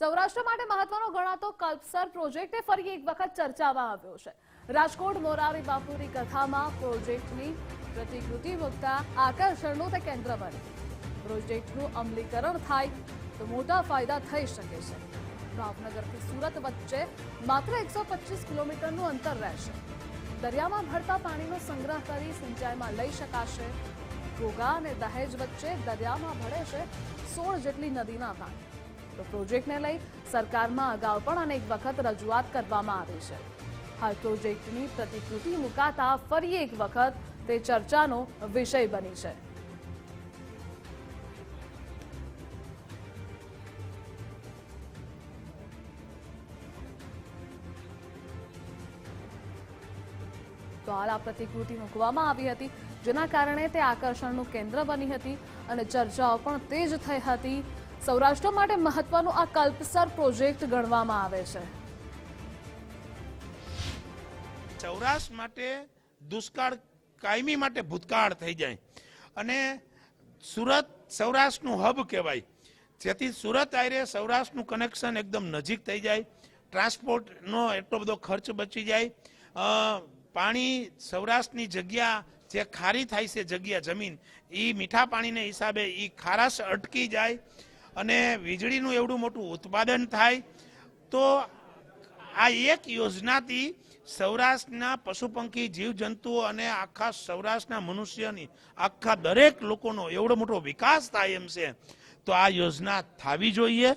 સૌરાષ્ટ્ર માટે મહત્વનો ગણાતો કલ્પસર પ્રોજેક્ટ ફરી એક વખત ચર્ચામાં આવ્યો છે. રાજકોટ મોરારી બાપુની કથામાં પ્રોજેક્ટની પ્રતિકૃતિ મૂકતા આકર્ષણનું તે કેન્દ્ર બને. પ્રોજેક્ટનું અમલીકરણ થાય તો મોટા ફાયદા થઈ શકે છે. ભાવનગરથી સુરત વચ્ચે માત્ર એકસો પચીસ કિલોમીટરનું અંતર રહેશે. દરિયામાં ભરતા પાણીનો સંગ્રહ કરી સિંચાઈમાં લઈ શકાશે. ઘોઘા અને દહેજ વચ્ચે દરિયામાં ભળે છે સોળ જેટલી નદીના પાણી. તો પ્રોજેક્ટને લઈ સરકારમાં અગાઉ પણ અનેક વખત રજૂઆત કરવામાં આવી છે. હાલ પ્રોજેક્ટની પ્રતિકૃતિ મુકાતા ફરી એક વખત તે ચર્ચાનો વિષય બની છે. દ્વારા પ્રતિકૃતિ મૂકવામાં આવી હતી, જેના કારણે તે આકર્ષણનું કેન્દ્ર બની હતી અને ચર્ચાઓ પણ તેજ થઈ હતી સૌરાષ્ટ્ર માટે મહત્વનો આ કલ્પસર પ્રોજેક્ટ ગણવામાં આવે છે. સૌરાષ્ટ્ર માટે દુષ્કાળ કાયમી માટે ભૂતકાળ થઈ જાય. અને સુરત સૌરાષ્ટ્રનું હબ કહેવાય. જેથી સુરત આયરે સૌરાષ્ટ્રનું કનેક્શન એકદમ નજીક થઈ જાય. ટ્રાન્સપોર્ટનો એટલો બધો ખર્ચ બચી જાય. પાણી સૌરાષ્ટ્રની જગ્યા જે ખારી થાય છે જગ્યા જમીન એ મીઠા પાણીને હિસાબે એ ખારાશ અટકી જાય. અને વીજળીનું એવડું મોટું ઉત્પાદન થાય, તો આ એક યોજનાથી સૌરાષ્ટ્રના પશુ પંખી જીવજંતુઓ અને આખા સૌરાષ્ટ્રના મનુષ્યની, આખા દરેક લોકોનો એવડો મોટો વિકાસ થાય એમ છે. તો આ યોજના થવી જોઈએ.